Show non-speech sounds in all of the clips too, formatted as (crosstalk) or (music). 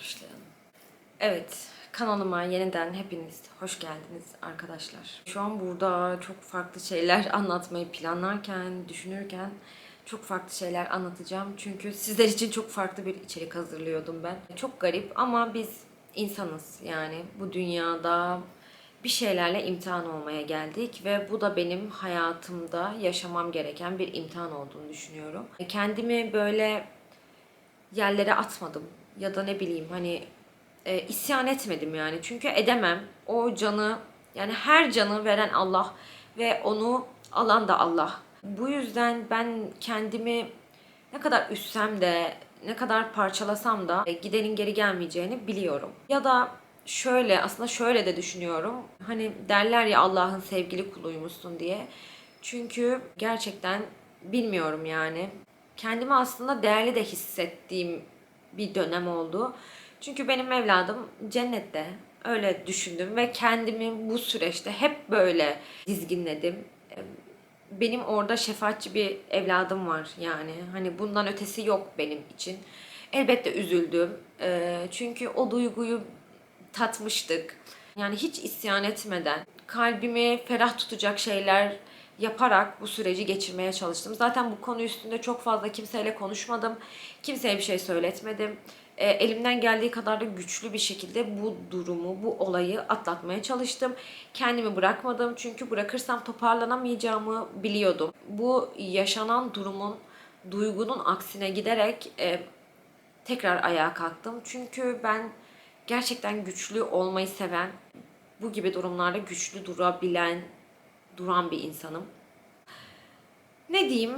Başlayalım. Evet, kanalıma yeniden hepiniz hoş geldiniz arkadaşlar. Şu an burada çok farklı şeyler (laughs) anlatmayı planlarken, düşünürken çok farklı şeyler anlatacağım. Çünkü sizler için çok farklı bir içerik hazırlıyordum ben. Çok garip ama biz insanız yani bu dünyada bir şeylerle imtihan olmaya geldik ve bu da benim hayatımda yaşamam gereken bir imtihan olduğunu düşünüyorum. Kendimi böyle yerlere atmadım ya da ne bileyim hani e, isyan etmedim yani. Çünkü edemem. O canı yani her canı veren Allah ve onu alan da Allah. Bu yüzden ben kendimi ne kadar üssem de ne kadar parçalasam da e, gidenin geri gelmeyeceğini biliyorum. Ya da şöyle aslında şöyle de düşünüyorum. Hani derler ya Allah'ın sevgili kuluymuşsun diye. Çünkü gerçekten bilmiyorum yani. Kendimi aslında değerli de hissettiğim bir dönem oldu. Çünkü benim evladım cennette. Öyle düşündüm ve kendimi bu süreçte hep böyle dizginledim. Benim orada şefaatçi bir evladım var yani. Hani bundan ötesi yok benim için. Elbette üzüldüm. Ee, Çünkü o duyguyu tatmıştık. Yani hiç isyan etmeden, kalbimi ferah tutacak şeyler yaparak bu süreci geçirmeye çalıştım. Zaten bu konu üstünde çok fazla kimseyle konuşmadım. Kimseye bir şey söyletmedim. E, elimden geldiği kadar da güçlü bir şekilde bu durumu, bu olayı atlatmaya çalıştım. Kendimi bırakmadım çünkü bırakırsam toparlanamayacağımı biliyordum. Bu yaşanan durumun, duygunun aksine giderek e, tekrar ayağa kalktım. Çünkü ben gerçekten güçlü olmayı seven, bu gibi durumlarda güçlü durabilen, duran bir insanım. Ne diyeyim?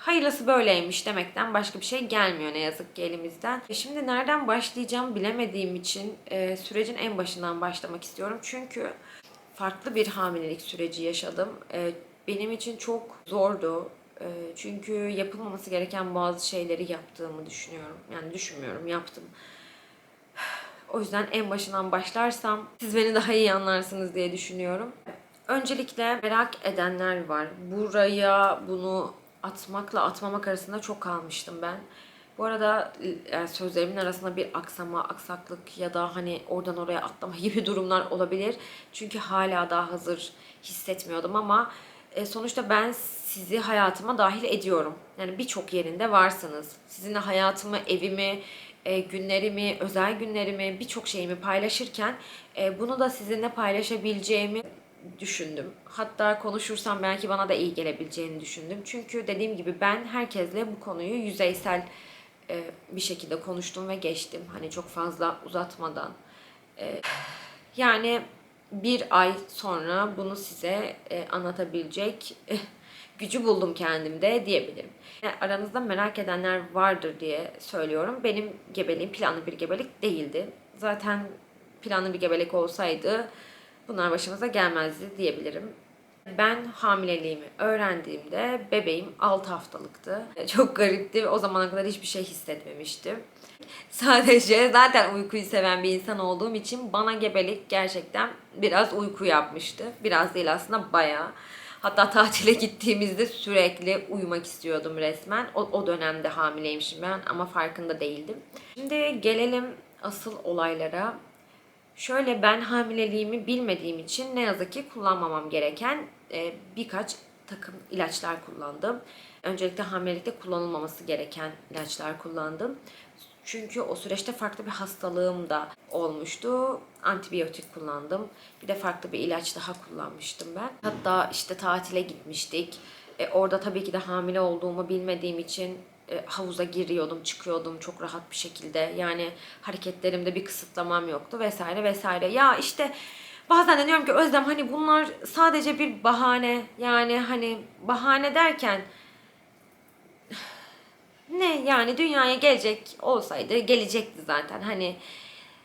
Hayırlısı böyleymiş demekten başka bir şey gelmiyor ne yazık ki elimizden. E Şimdi nereden başlayacağım bilemediğim için e, sürecin en başından başlamak istiyorum. Çünkü farklı bir hamilelik süreci yaşadım. E, benim için çok zordu. Çünkü yapılmaması gereken bazı şeyleri yaptığımı düşünüyorum. Yani düşünmüyorum, yaptım. (sighs) O yüzden en başından başlarsam siz beni daha iyi anlarsınız diye düşünüyorum. Öncelikle merak edenler var. Buraya bunu atmakla atmamak arasında çok kalmıştım ben. Bu arada e, sözlerimin arasında bir aksama, aksaklık ya da hani oradan oraya atlama (laughs) gibi durumlar olabilir. Çünkü hala daha hazır hissetmiyordum ama e, sonuçta ben sizi hayatıma dahil ediyorum. Yani birçok yerinde varsınız. Sizinle hayatımı, evimi, e, günlerimi, özel günlerimi, birçok şeyimi paylaşırken bunu da sizinle paylaşabileceğimi düşündüm. Hatta konuşursam belki bana da iyi gelebileceğini düşündüm. Çünkü dediğim gibi ben herkesle bu konuyu yüzeysel e, bir şekilde konuştum ve geçtim. Hani çok fazla uzatmadan. E, yani bir ay sonra bunu size e, anlatabilecek e, gücü buldum kendimde diyebilirim. Aranızda merak edenler vardır diye söylüyorum. Benim gebeliğim planlı bir gebelik değildi. Zaten planlı bir gebelik olsaydı bunlar başımıza gelmezdi diyebilirim. Ben hamileliğimi öğrendiğimde bebeğim 6 haftalıktı. Çok garipti. O zamana kadar hiçbir şey hissetmemiştim. (laughs) Sadece zaten uykuyu seven bir insan olduğum için bana gebelik gerçekten biraz uyku yapmıştı. Biraz değil aslında bayağı. Hatta tatile gittiğimizde sürekli uyumak istiyordum resmen. O, o dönemde hamileymişim ben ama farkında değildim. Şimdi gelelim asıl olaylara. Şöyle ben hamileliğimi bilmediğim için ne yazık ki kullanmamam gereken e, birkaç takım ilaçlar kullandım. Öncelikle hamilelikte kullanılmaması gereken ilaçlar kullandım. Çünkü o süreçte farklı bir hastalığım da olmuştu. Antibiyotik kullandım. Bir de farklı bir ilaç daha kullanmıştım ben. Hatta işte tatile gitmiştik. E, orada tabii ki de hamile olduğumu bilmediğim için e, havuza giriyordum, çıkıyordum çok rahat bir şekilde. Yani hareketlerimde bir kısıtlamam yoktu vesaire vesaire. Ya işte bazen de diyorum ki Özlem hani bunlar sadece bir bahane. Yani hani bahane derken (sighs) ne yani dünyaya gelecek olsaydı gelecekti zaten. Hani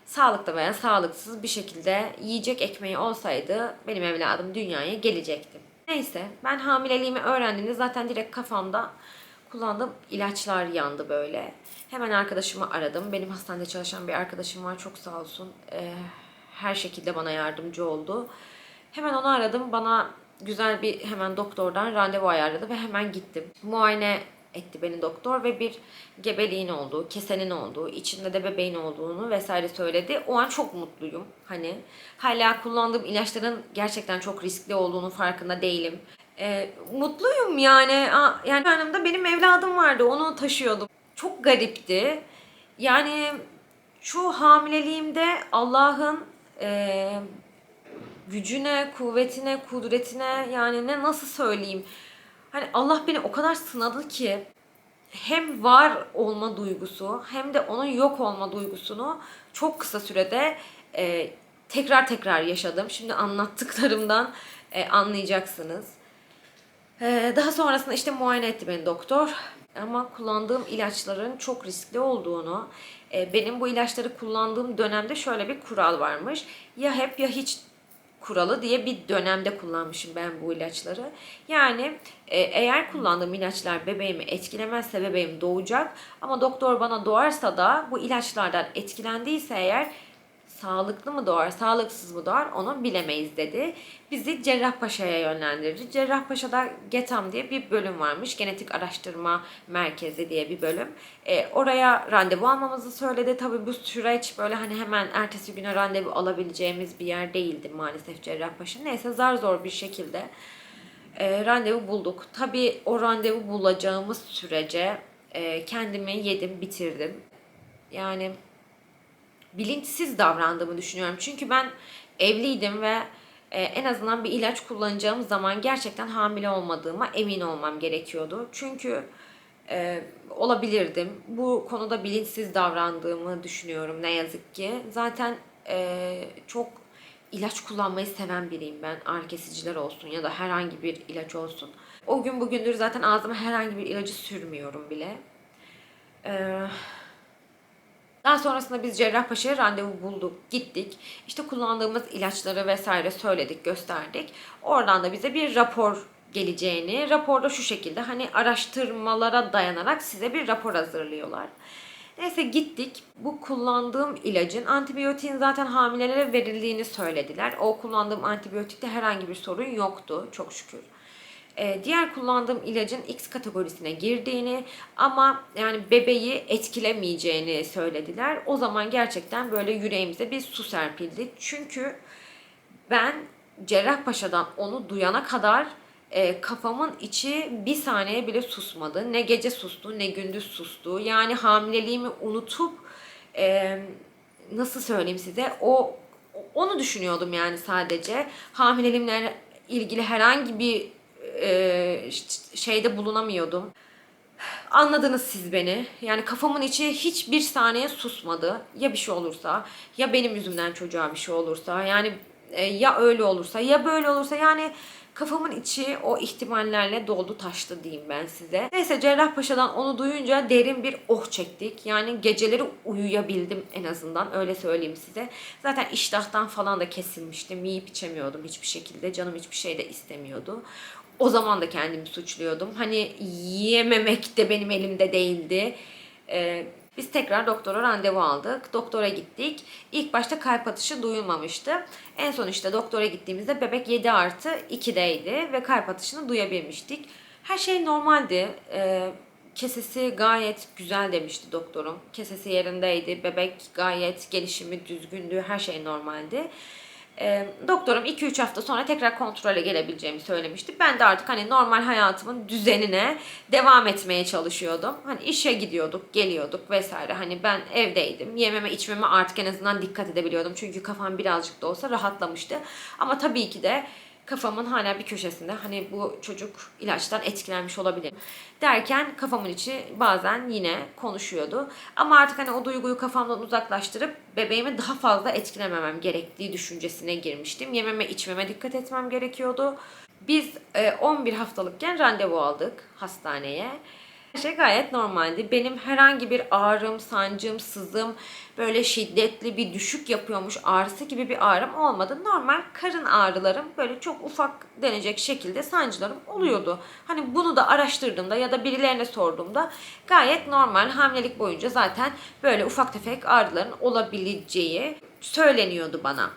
sağlıklı veya sağlıksız bir şekilde yiyecek ekmeği olsaydı benim evladım dünyaya gelecekti. Neyse ben hamileliğimi öğrendiğimde zaten direkt kafamda kullandığım ilaçlar yandı böyle. Hemen arkadaşımı aradım. Benim hastanede çalışan bir arkadaşım var çok sağ olsun. Ee, her şekilde bana yardımcı oldu. Hemen onu aradım. Bana güzel bir hemen doktordan randevu ayarladı ve hemen gittim. Muayene etti beni doktor ve bir gebeliğin olduğu, kesenin olduğu, içinde de bebeğin olduğunu vesaire söyledi. O an çok mutluyum. Hani hala kullandığım ilaçların gerçekten çok riskli olduğunu farkında değilim. Ee, mutluyum yani. Yani karnımda benim evladım vardı. Onu taşıyordum. Çok garipti. Yani şu hamileliğimde Allah'ın eee, gücüne, kuvvetine, kudretine yani ne nasıl söyleyeyim? Hani Allah beni o kadar sınadı ki hem var olma duygusu hem de onun yok olma duygusunu çok kısa sürede e, tekrar tekrar yaşadım. Şimdi anlattıklarımdan e, anlayacaksınız. Ee, daha sonrasında işte muayene etti beni doktor. Ama kullandığım ilaçların çok riskli olduğunu, e, benim bu ilaçları kullandığım dönemde şöyle bir kural varmış. Ya hep ya hiç kuralı diye bir dönemde kullanmışım ben bu ilaçları. Yani e, eğer kullandığım ilaçlar bebeğimi etkilemezse bebeğim doğacak. Ama doktor bana doğarsa da bu ilaçlardan etkilendiyse eğer sağlıklı mı doğar, sağlıksız mı doğar onu bilemeyiz dedi. Bizi Cerrahpaşa'ya yönlendirdi. Cerrahpaşa'da GETAM diye bir bölüm varmış. Genetik Araştırma Merkezi diye bir bölüm. E, oraya randevu almamızı söyledi. Tabii bu süreç böyle hani hemen ertesi güne randevu alabileceğimiz bir yer değildi maalesef Cerrahpaşa. Neyse zar zor bir şekilde e, randevu bulduk. Tabii o randevu bulacağımız sürece e, kendimi yedim, bitirdim. Yani bilinçsiz davrandığımı düşünüyorum. Çünkü ben evliydim ve e, en azından bir ilaç kullanacağım zaman gerçekten hamile olmadığıma emin olmam gerekiyordu. Çünkü e, olabilirdim. Bu konuda bilinçsiz davrandığımı düşünüyorum ne yazık ki. Zaten e, çok ilaç kullanmayı seven biriyim ben. Ağrı kesiciler olsun ya da herhangi bir ilaç olsun. O gün bugündür zaten ağzıma herhangi bir ilacı sürmüyorum bile. Eee daha sonrasında biz Cerrahpaşa'ya randevu bulduk, gittik. İşte kullandığımız ilaçları vesaire söyledik, gösterdik. Oradan da bize bir rapor geleceğini, raporda şu şekilde hani araştırmalara dayanarak size bir rapor hazırlıyorlar. Neyse gittik. Bu kullandığım ilacın antibiyotiğin zaten hamilelere verildiğini söylediler. O kullandığım antibiyotikte herhangi bir sorun yoktu çok şükür. Ee, diğer kullandığım ilacın X kategorisine girdiğini ama yani bebeği etkilemeyeceğini söylediler. O zaman gerçekten böyle yüreğimize bir su serpildi. Çünkü ben Cerrahpaşa'dan onu duyana kadar e, kafamın içi bir saniye bile susmadı. Ne gece sustu ne gündüz sustu. Yani hamileliğimi unutup e, nasıl söyleyeyim size o onu düşünüyordum yani sadece. Hamileliğimle ilgili herhangi bir şeyde bulunamıyordum. Anladınız siz beni. Yani kafamın içi hiçbir saniye susmadı. Ya bir şey olursa, ya benim yüzümden çocuğa bir şey olursa, yani ya öyle olursa, ya böyle olursa yani kafamın içi o ihtimallerle doldu taştı diyeyim ben size. Neyse Cerrahpaşa'dan onu duyunca derin bir oh çektik. Yani geceleri uyuyabildim en azından öyle söyleyeyim size. Zaten iştahtan falan da kesilmiştim. Yiyip içemiyordum hiçbir şekilde. Canım hiçbir şey de istemiyordu. O zaman da kendimi suçluyordum. Hani yiyememek de benim elimde değildi. Ee, biz tekrar doktora randevu aldık. Doktora gittik. İlk başta kalp atışı duyulmamıştı. En son işte doktora gittiğimizde bebek 7 artı 2'deydi ve kalp atışını duyabilmiştik. Her şey normaldi. Ee, kesesi gayet güzel demişti doktorum. Kesesi yerindeydi. Bebek gayet gelişimi düzgündü. Her şey normaldi. E, doktorum 2-3 hafta sonra tekrar kontrole gelebileceğimi söylemişti. Ben de artık hani normal hayatımın düzenine devam etmeye çalışıyordum. Hani işe gidiyorduk, geliyorduk vesaire. Hani ben evdeydim. Yememe içmeme artık en azından dikkat edebiliyordum. Çünkü kafam birazcık da olsa rahatlamıştı. Ama tabii ki de kafamın hala bir köşesinde hani bu çocuk ilaçtan etkilenmiş olabilir derken kafamın içi bazen yine konuşuyordu. Ama artık hani o duyguyu kafamdan uzaklaştırıp bebeğimi daha fazla etkilememem gerektiği düşüncesine girmiştim. Yememe içmeme dikkat etmem gerekiyordu. Biz 11 e, haftalıkken randevu aldık hastaneye. Her şey gayet normaldi. Benim herhangi bir ağrım, sancım, sızım, böyle şiddetli bir düşük yapıyormuş ağrısı gibi bir ağrım olmadı. Normal karın ağrılarım böyle çok ufak denecek şekilde sancılarım oluyordu. Hani bunu da araştırdığımda ya da birilerine sorduğumda gayet normal hamilelik boyunca zaten böyle ufak tefek ağrıların olabileceği söyleniyordu bana.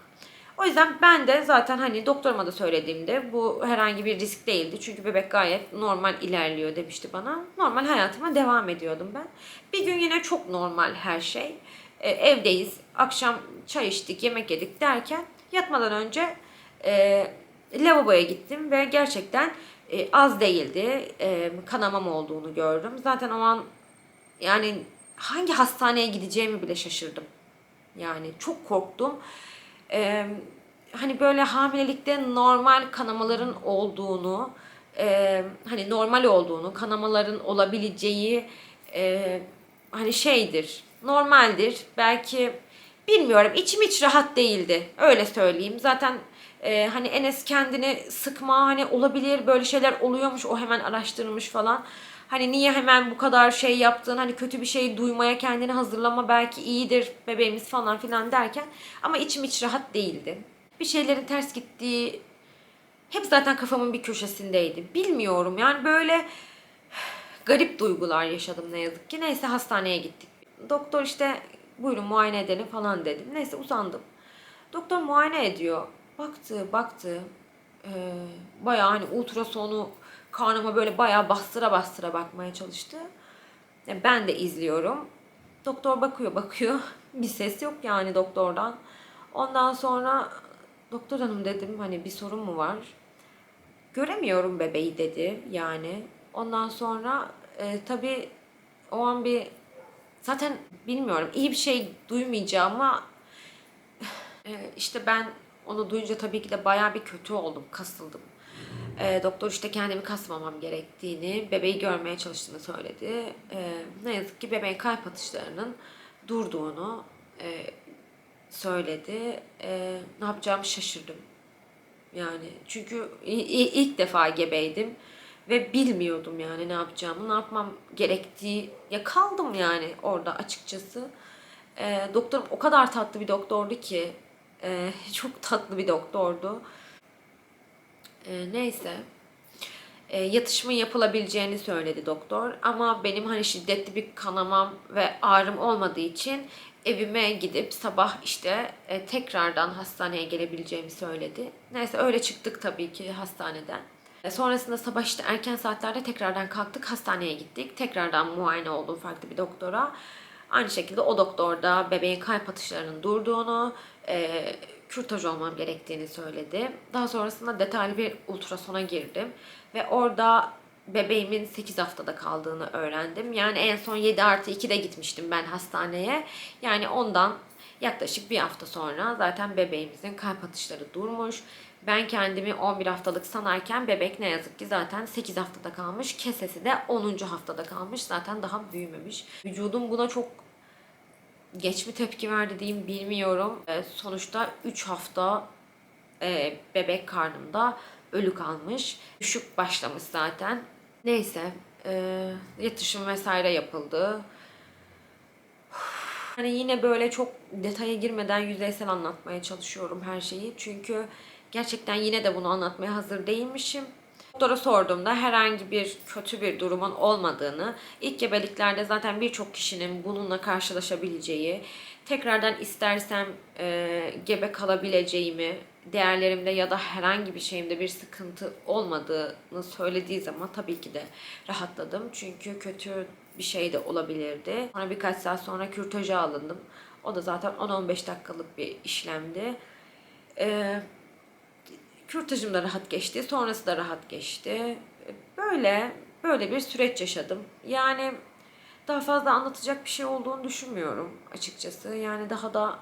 O yüzden ben de zaten hani doktoruma da söylediğimde bu herhangi bir risk değildi. Çünkü bebek gayet normal ilerliyor demişti bana. Normal hayatıma devam ediyordum ben. Bir gün yine çok normal her şey. E, evdeyiz. Akşam çay içtik, yemek yedik derken yatmadan önce e, lavaboya gittim ve gerçekten e, az değildi. E, kanamam olduğunu gördüm. Zaten o an yani hangi hastaneye gideceğimi bile şaşırdım. Yani çok korktum. Ee, hani böyle hamilelikte normal kanamaların olduğunu, e, hani normal olduğunu, kanamaların olabileceği e, hani şeydir, normaldir. Belki bilmiyorum içim hiç rahat değildi. Öyle söyleyeyim. Zaten e, hani Enes kendini sıkma hani olabilir böyle şeyler oluyormuş o hemen araştırmış falan. Hani niye hemen bu kadar şey yaptın hani kötü bir şey duymaya kendini hazırlama belki iyidir bebeğimiz falan filan derken ama içim hiç rahat değildi. Bir şeylerin ters gittiği hep zaten kafamın bir köşesindeydi. Bilmiyorum yani böyle garip duygular yaşadım ne yazık ki. Neyse hastaneye gittik. Doktor işte buyurun muayene edelim falan dedi. Neyse uzandım. Doktor muayene ediyor. Baktı baktı. Ee, bayağı hani ultrasonu karnıma böyle bayağı bastıra bastıra bakmaya çalıştı. Ya ben de izliyorum. Doktor bakıyor bakıyor. (laughs) Bir ses yok yani doktordan. Ondan sonra doktor hanım dedim hani bir sorun mu var? Göremiyorum bebeği dedi yani. Ondan sonra e, tabii o an bir zaten bilmiyorum iyi bir şey duymayacağıma (sighs) e, işte ben onu duyunca tabii ki de bayağı bir kötü oldum, kasıldım. E, doktor işte kendimi kasmamam gerektiğini, bebeği görmeye çalıştığını söyledi. E, ne yazık ki bebeğin kalp atışlarının durduğunu e, söyledi. E, ne yapacağımı şaşırdım. Yani çünkü ilk defa gebeydim ve bilmiyordum yani ne yapacağımı, ne yapmam gerektiği. Ya kaldım yani orada açıkçası. E, doktorum o kadar tatlı bir doktordu ki, e, (laughs) çok tatlı bir doktordu. E, neyse. E, yatışma yapılabileceğini söyledi doktor. Ama benim hani şiddetli bir kanamam ve ağrım olmadığı için evime gidip sabah işte e, tekrardan hastaneye gelebileceğimi söyledi. Neyse öyle çıktık tabii ki hastaneden. E, sonrasında sabah işte erken saatlerde tekrardan kalktık hastaneye gittik. Tekrardan muayene oldum farklı bir doktora. Aynı şekilde o doktor da bebeğin kalp atışlarının durduğunu, e, kürtaj olmam gerektiğini söyledi. Daha sonrasında detaylı bir ultrasona girdim ve orada bebeğimin 8 haftada kaldığını öğrendim. Yani en son 7 artı 2'de gitmiştim ben hastaneye. Yani ondan yaklaşık bir hafta sonra zaten bebeğimizin kalp atışları durmuş. Ben kendimi 11 haftalık sanarken bebek ne yazık ki zaten 8 haftada kalmış. Kesesi de 10. haftada kalmış. Zaten daha büyümemiş. Vücudum buna çok geç mi tepki verdi diyeyim bilmiyorum. E, sonuçta 3 hafta e, bebek karnımda ölü kalmış. Düşük başlamış zaten. Neyse e, yatışım vesaire yapıldı. (sighs) Hani yine böyle çok detaya girmeden yüzeysel anlatmaya çalışıyorum her şeyi. Çünkü gerçekten yine de bunu anlatmaya hazır değilmişim. Doktora sorduğumda herhangi bir kötü bir durumun olmadığını, ilk gebeliklerde zaten birçok kişinin bununla karşılaşabileceği, tekrardan istersem e, gebe kalabileceğimi, değerlerimde ya da herhangi bir şeyimde bir sıkıntı olmadığını söylediği zaman tabii ki de rahatladım. Çünkü kötü bir şey de olabilirdi. Sonra birkaç saat sonra kürtaja alındım. O da zaten 10-15 dakikalık bir işlemdi. Ee, kürtajım da rahat geçti. Sonrası da rahat geçti. Böyle böyle bir süreç yaşadım. Yani daha fazla anlatacak bir şey olduğunu düşünmüyorum açıkçası. Yani daha da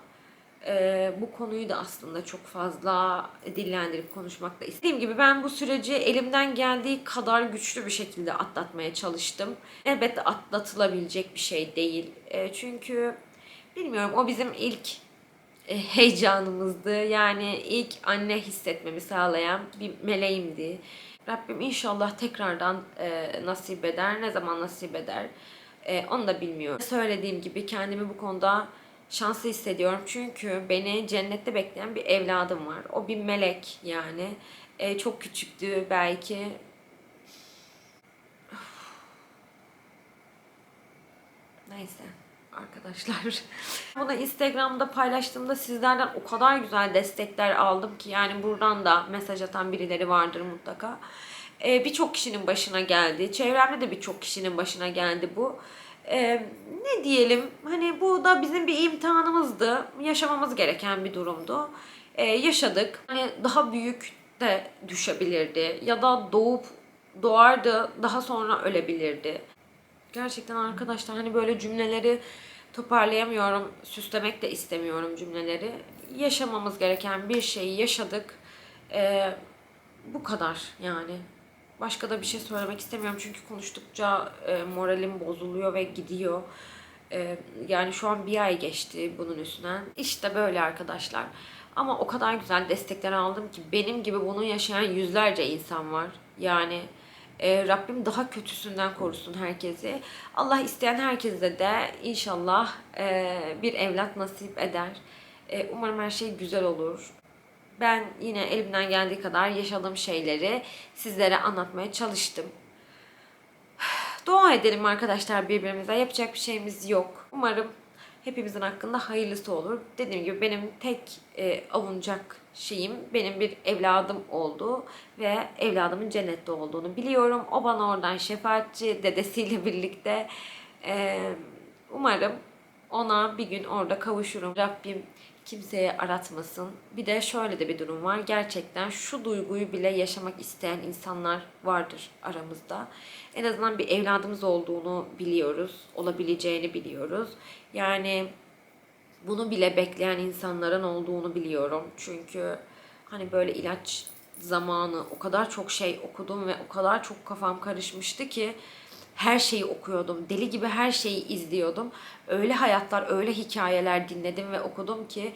e, bu konuyu da aslında çok fazla dillendirip konuşmak da istediğim gibi ben bu süreci elimden geldiği kadar güçlü bir şekilde atlatmaya çalıştım. Elbette atlatılabilecek bir şey değil. E, çünkü bilmiyorum o bizim ilk e, heyecanımızdı. Yani ilk anne hissetmemi sağlayan bir meleğimdi. Rabbim inşallah tekrardan e, nasip eder. Ne zaman nasip eder e, onu da bilmiyorum. Söylediğim gibi kendimi bu konuda şanslı hissediyorum. Çünkü beni cennette bekleyen bir evladım var. O bir melek yani. E, çok küçüktü belki. Neyse. Arkadaşlar. (laughs) Bunu Instagram'da paylaştığımda sizlerden o kadar güzel destekler aldım ki yani buradan da mesaj atan birileri vardır mutlaka. Ee, birçok kişinin başına geldi. Çevremde de birçok kişinin başına geldi bu. Ee, ne diyelim hani bu da bizim bir imtihanımızdı. Yaşamamız gereken bir durumdu. Ee, yaşadık. Hani daha büyük de düşebilirdi ya da doğup doğardı daha sonra ölebilirdi. Gerçekten arkadaşlar hani böyle cümleleri toparlayamıyorum, süslemek de istemiyorum cümleleri. Yaşamamız gereken bir şeyi yaşadık. Ee, bu kadar yani. Başka da bir şey söylemek istemiyorum çünkü konuştukça e, moralim bozuluyor ve gidiyor. E, yani şu an bir ay geçti bunun üstünden. İşte böyle arkadaşlar. Ama o kadar güzel destekler aldım ki benim gibi bunu yaşayan yüzlerce insan var. Yani e, Rabbim daha kötüsünden korusun herkesi. Allah isteyen herkese de inşallah e, bir evlat nasip eder. E, umarım her şey güzel olur. Ben yine elimden geldiği kadar yaşadığım şeyleri sizlere anlatmaya çalıştım. Dua edelim arkadaşlar birbirimize. Yapacak bir şeyimiz yok. Umarım hepimizin hakkında hayırlısı olur. Dediğim gibi benim tek e, avunacak şeyim benim bir evladım oldu ve evladımın cennette olduğunu biliyorum. O bana oradan şefaatçi dedesiyle birlikte e, umarım ona bir gün orada kavuşurum. Rabbim kimseye aratmasın. Bir de şöyle de bir durum var. Gerçekten şu duyguyu bile yaşamak isteyen insanlar vardır aramızda. En azından bir evladımız olduğunu biliyoruz. Olabileceğini biliyoruz. Yani bunu bile bekleyen insanların olduğunu biliyorum. Çünkü hani böyle ilaç zamanı o kadar çok şey okudum ve o kadar çok kafam karışmıştı ki her şeyi okuyordum. Deli gibi her şeyi izliyordum. Öyle hayatlar, öyle hikayeler dinledim ve okudum ki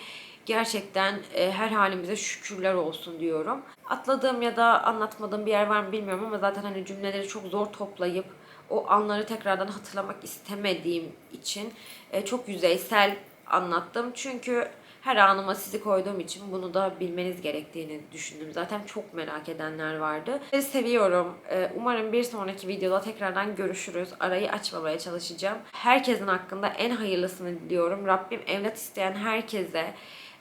gerçekten e, her halimize şükürler olsun diyorum. Atladığım ya da anlatmadığım bir yer var mı bilmiyorum ama zaten hani cümleleri çok zor toplayıp o anları tekrardan hatırlamak istemediğim için e, çok yüzeysel anlattım. Çünkü her anıma sizi koyduğum için bunu da bilmeniz gerektiğini düşündüm. Zaten çok merak edenler vardı. Sizi seviyorum. Ee, Umarım bir sonraki videoda tekrardan görüşürüz. Arayı açmamaya çalışacağım. Herkesin hakkında en hayırlısını diliyorum. Rabbim evlat isteyen herkese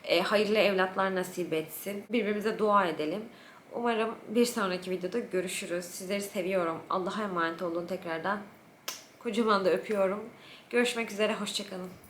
e, hayırlı evlatlar nasip etsin. Birbirimize dua edelim. Umarım bir sonraki videoda görüşürüz. Sizleri seviyorum. Allah'a emanet olun tekrardan. Kocaman da öpüyorum. Görüşmek üzere. Hoşçakalın.